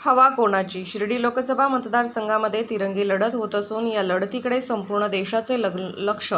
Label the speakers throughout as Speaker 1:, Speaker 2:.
Speaker 1: हवा कोणाची? शिर्डी लोकसभा मतदारसंघामध्ये तिरंगी लढत होत असून या लढतीकडे संपूर्ण देशाचे लग लक्ष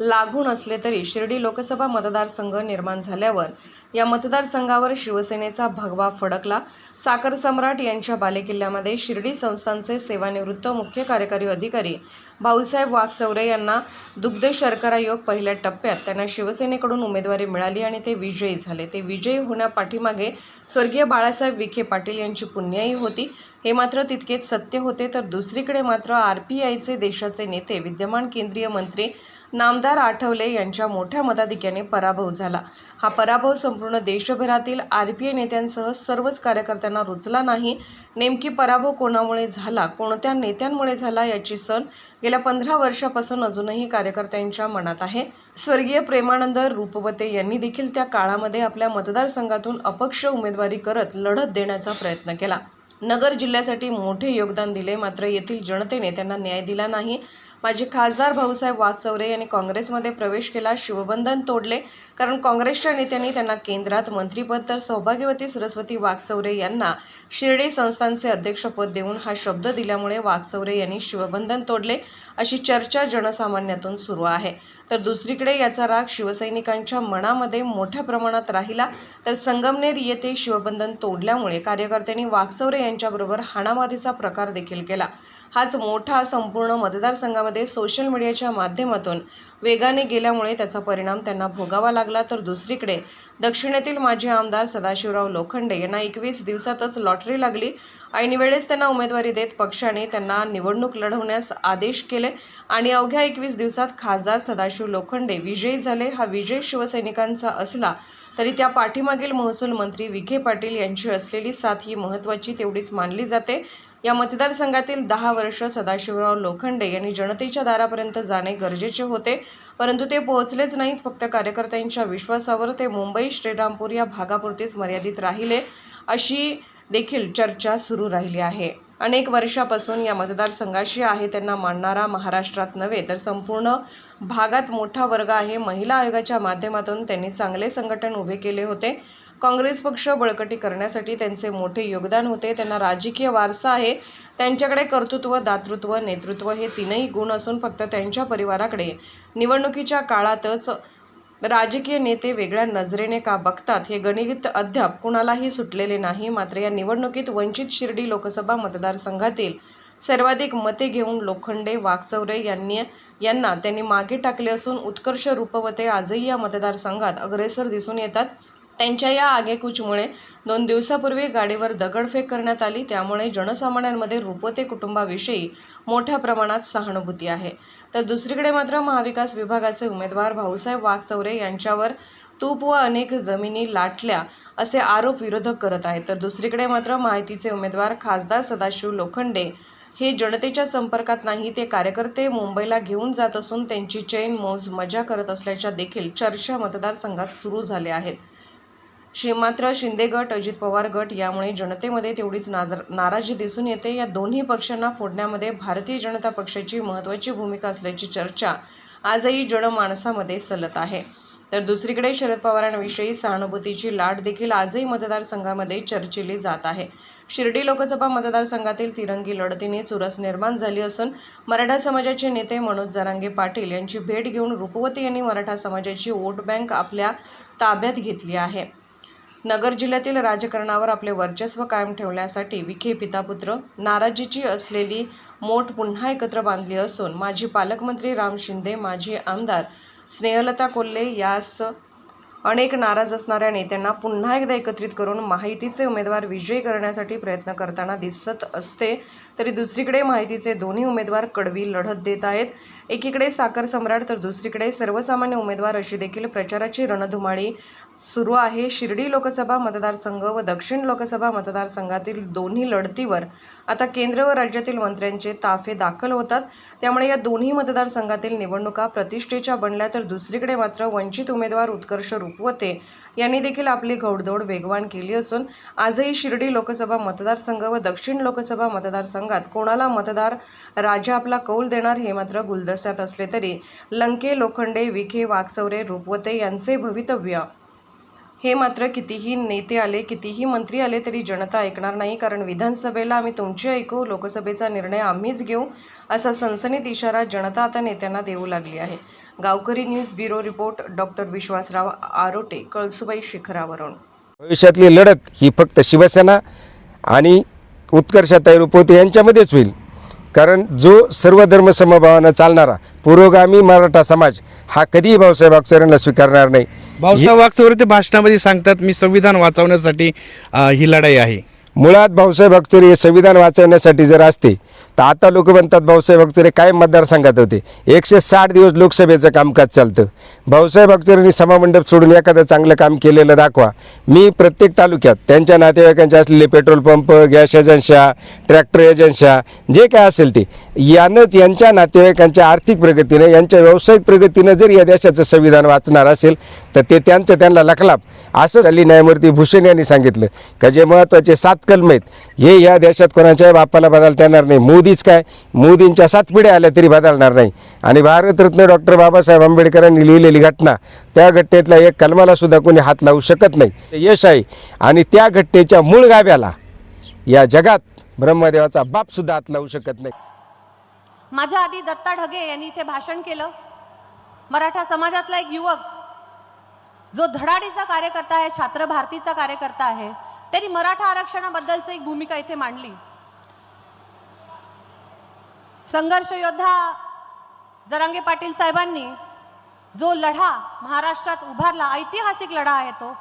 Speaker 1: लागून असले तरी शिर्डी लोकसभा मतदारसंघ निर्माण झाल्यावर या मतदारसंघावर शिवसेनेचा भगवा फडकला. साखर सम्राट यांच्या बालेकिल्ल्यामध्ये शिर्डी संस्थांचे सेवानिवृत्त मुख्य कार्यकारी अधिकारी भाऊसाहेब वाघचौरे यांना दुग्ध शर्करा योग पहिल्या टप्प्यात. त्यांना शिवसेनेकडून उमेदवारी मिळाली आणि ते विजयी झाले. ते विजयी होण्यापाठीमागे स्वर्गीय बाळासाहेब विखे पाटील यांची पुण्याई होती. हे मात्र तितकेच सत्य होते तर दुसरीकडे मात्र आर पी आयचे देशाचे नेते विद्यमान केंद्रीय मंत्री नामदार आठवले यांच्या मोठ्या मताधिक्याने पराभव झाला. हा पराभव संपूर्ण देशभरातील आर पी आय नेत्यांसह सर्वच कार्यकर्त्यांना रुचला नाही. नेमकी पराभव कोणामुळे झाला कोणत्या नेत्यांमुळे झाला याची सण गेल्या पंधरा वर्षापासून अजूनही कार्यकर्त्यांच्या मनात आहे. स्वर्गीय प्रेमानंद रूपवते यांनी देखील त्या काळामध्ये आपल्या मतदारसंघातून अपक्ष उमेदवारी करत लढत देण्याचा प्रयत्न केला. नगर जिल्ह्यासाठी मोठे योगदान दिले मात्र येथील जनतेने त्यांना न्याय दिला नाही. माजी खासदार भाऊसाहेब वाघचौरे यांनी काँग्रेसमध्ये प्रवेश केला शिवबंधन तोडले कारण काँग्रेसच्या नेत्यांनी त्यांना केंद्रात मंत्रीपद तर सौभाग्यवती सरस्वती वाघचौरे यांना शिर्डी संस्थांचे अध्यक्षपद देऊन हा शब्द दिल्यामुळे वाघचौरे यांनी शिवबंधन तोडले अशी चर्चा जनसामान्यातून सुरू आहे. तर दुसरीकडे याचा राग शिवसैनिकांच्या मनामध्ये मोठ्या प्रमाणात राहिला तर संगमनेर येथे शिवबंधन तोडल्यामुळे कार्यकर्त्यांनी वाघचौरे यांच्याबरोबर हाणामारीचा प्रकार देखील केला. हाच मोठा संपूर्ण मतदारसंघामध्ये सोशल मीडियाच्या माध्यमातून वेगाने गेल्यामुळे त्याचा परिणाम त्यांना भोगावा लागला. तर दुसरीकडे दक्षिणेतील माजी आमदार सदाशिवराव लोखंडे यांना एकवीस दिवसातच लॉटरी लागली. ऐनवेळेस त्यांना उमेदवारी देत पक्षाने त्यांना निवडणूक लढवण्यास आदेश केले. आणि अवघ्या एकवीस दिवसात खासदार सदाशिव लोखंडे विजयी झाले. हा विजय शिवसैनिकांचा असला तरी त्या पाठीमागील महसूल मंत्री विखे पाटील यांची असलेली साथ ही महत्त्वाची तेवढीच मानली जाते. या मतदारसंघातील दहा वर्ष सदाशिवराव लोखंडे यांनी जनतेच्या दारापर्यंत जाणे गरजेचे होते. परंतु ते पोहोचलेच नाहीत. फक्त कार्यकर्त्यांच्या विश्वासावर ते मुंबई श्रीरामपूर या भागापुरतेच मर्यादित राहिले अशी देखील चर्चा सुरू राहिली आहे. अनेक वर्षापासून या मतदारसंघाशी आहे त्यांना मानणारा महाराष्ट्रात नव्हे तर संपूर्ण भागात मोठा वर्ग आहे. महिला आयोगाच्या माध्यमातून त्यांनी चांगले संघटन उभे केले होते. काँग्रेस पक्ष बळकटी करण्यासाठी त्यांचे मोठे योगदान होते. त्यांना राजकीय वारसा आहे. त्यांच्याकडे कर्तृत्व दातृत्व नेतृत्व हे तीनही गुण असून फक्त त्यांच्या परिवाराकडे. निवडणुकीच्या काळातच राजकीय नेते वेगळ्या नजरेने का बघतात हे गणित अद्याप कुणालाही सुटलेले नाही. मात्र या निवडणुकीत वंचित शिर्डी लोकसभा मतदारसंघातील सर्वाधिक मते घेऊन लोखंडे वाघचौरे यांनी यांना त्यांनी मागे टाकले असून उत्कर्ष रूपवते. आजही या मतदारसंघात अग्रेसर दिसून येतात. त्यांच्या या आगेकूचमुळे दोन दिवसापूर्वी गाडीवर दगडफेक करण्यात आली. त्यामुळे जनसामान्यांमध्ये रुपते कुटुंबाविषयी मोठ्या प्रमाणात सहानुभूती आहे. तर दुसरीकडे मात्र महाविकास विभागाचे उमेदवार भाऊसाहेब वाघचौरे यांच्यावर तूप व अनेक जमिनी लाटल्या असे आरोप विरोधक करत आहेत. तर दुसरीकडे मात्र माहितीचे उमेदवार खासदार सदाशिव लोखंडे हे जनतेच्या संपर्कात नाही ते कार्यकर्ते मुंबईला घेऊन जात असून त्यांची चैन मौज मजा करत असल्याच्या देखील चर्चा मतदारसंघात सुरू झाल्या आहेत. शि मात्र शिंदे गट अजित पवार गट यामुळे जनतेमध्ये तेवढीच नाजर नाराजी दिसून येते. या दोन्ही पक्षांना फोडण्यामध्ये भारतीय जनता पक्षाची महत्त्वाची भूमिका असल्याची चर्चा आजही जनमानसामध्ये सलत आहे. तर दुसरीकडे शरद पवारांविषयी सहानुभूतीची लाट देखील आजही मतदारसंघामध्ये चर्चिली जात आहे. शिर्डी लोकसभा मतदारसंघातील तिरंगी लढतीने चुरस निर्माण झाली असून मराठा समाजाचे नेते मनोज जरांगे पाटील यांची भेट घेऊन रूपवती यांनी मराठा समाजाची वोट बँक आपल्या ताब्यात घेतली आहे. नगर जिल्ह्यातील राजकारणावर आपले वर्चस्व कायम ठेवण्यासाठी विखे पितापुत्र नाराजीची असलेली मोठ पुन्हा एकत्र बांधली असून माजी पालकमंत्री राम शिंदे माजी आमदार स्नेहलता कोल्हे यास अनेक नाराज असणाऱ्या नेत्यांना पुन्हा एकदा एकत्रित करून माहितीचे उमेदवार विजयी करण्यासाठी प्रयत्न करताना दिसत असते. तरी दुसरीकडे माहितीचे दोन्ही उमेदवार कडवी लढत देत आहेत. एकीकडे साखर सम्राट तर दुसरीकडे सर्वसामान्य उमेदवार अशी देखील प्रचाराची रणधुमाळी सुरू आहे. शिर्डी लोकसभा मतदारसंघ व दक्षिण लोकसभा मतदारसंघातील दोन्ही लढतीवर आता केंद्र व राज्यातील मंत्र्यांचे ताफे दाखल होतात. त्यामुळे या दोन्ही मतदारसंघातील निवडणुका प्रतिष्ठेच्या बनल्या तर दुसरीकडे मात्र वंचित उमेदवार उत्कर्ष रूपवते यांनी देखील आपली घौडदौड वेगवान केली असून आजही शिर्डी लोकसभा मतदारसंघ व दक्षिण लोकसभा मतदारसंघात कोणाला मतदार राजा आपला कौल देणार हे मात्र गुलदस्त्यात असले तरी लंके लोखंडे विखे वाघचौरे रूपवते यांचे भवितव्य हे मात्र कितीही नेते आले कितीही मंत्री आले तरी जनता ऐकणार नाही. कारण विधानसभेला आम्ही तुमची ऐकू लोकसभेचा निर्णय आम्हीच घेऊ असा सनसनीत इशारा जनता आता नेत्यांना देऊ लागली आहे. Gavkari news bureau report doctor Vishwasrao Arote Kalsubai शिखरावरून.
Speaker 2: भविष्यातली लढत ही फक्त शिवसेना आणि उत्कर्षाताई रुपवते यांच्यामध्येच होईल. कारण जो सर्व धर्म समभावानं चालणारा पुरोगामी मराठा समाज हा कधीही भाऊसाहेब अक्षरांना स्वीकारणार नाही.
Speaker 3: भाऊसाहेब वागचौरे ते भाषणामध्ये सांगतात मी संविधान वाचवण्यासाठी ही लढाई आहे.
Speaker 2: मुळात भाऊसाहेब अख्तरे हे संविधान वाचवण्यासाठी जर असते तर आता लोक म्हणतात भाऊसाहेब अख्तरे काय मतदारसंघात होते? एकशे साठ दिवस लोकसभेचं कामकाज चालतं. भाऊसाहेब अख्तरेंनी सभामंडप सोडून एखादं चांगलं काम केलेलं दाखवा. मी प्रत्येक तालुक्यात त्यांच्या नातेवाईकांचे असलेले पेट्रोल पंप गॅस एजन्स्या ट्रॅक्टर एजन्स्या जे काय असेल ते यानंच यांच्या नातेवाईकांच्या आर्थिक प्रगतीनं यांच्या व्यावसायिक प्रगतीनं जर या देशाचं संविधान वाचणार असेल तर ते त्यांचं त्यांना लखलाप. असं झाली न्यायमूर्ती भूषण यांनी सांगितलं. का जे महत्त्वाचे सात कलम आहेत हे या देशात कोणाच्याही बापाला बदलता येणार नाही. मोदीच काय? मोदींच्या सात पिढ्या आल्या तरी बदलणार नाही. आणि भारतरत्न डॉक्टर बाबासाहेब आंबेडकरांनी लिहिलेली घटना त्या घटनेतल्या एक कलमाला सुद्धा कोणी हात लावू शकत नाही. यश आहे. आणि त्या घटनेच्या मूळ गाव्याला या जगात ब्रह्मदेवाचा बाप सुद्धा हात लावू शकत नाही.
Speaker 4: माझ्या आधी दत्ता ढगे यांनी इथे भाषण केलं. मराठा समाजातला एक युवक जो धडाडीचा कार्यकर्ता आहे छात्र भारतीचा कार्यकर्ता आहे त्यांनी मराठा आरक्षणाबद्दलच एक भूमिका इथे मांडली. संघर्ष योद्धा जरांगे पाटील साहेबांनी जो लढा महाराष्ट्रात उभारला ऐतिहासिक लढा आहे तो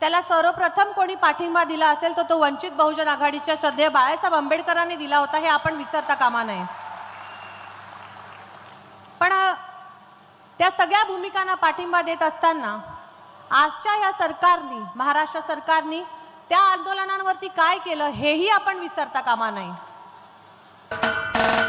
Speaker 4: त्याला सर्वप्रथम कोणी पाठिंबा दिला असेल तर तो वंचित बहुजन आघाडीच्या श्रद्धेय बाळासाहेब आंबेडकरांनी दिला होता हे आपण विसरता कामा नये. पण त्या सगळ्या भूमिकांना पाठिंबा देत असताना आजच्या या सरकारनी महाराष्ट्र सरकारनी त्या आंदोलनांवरती काय केलं हेही आपण विसरता कामा नये.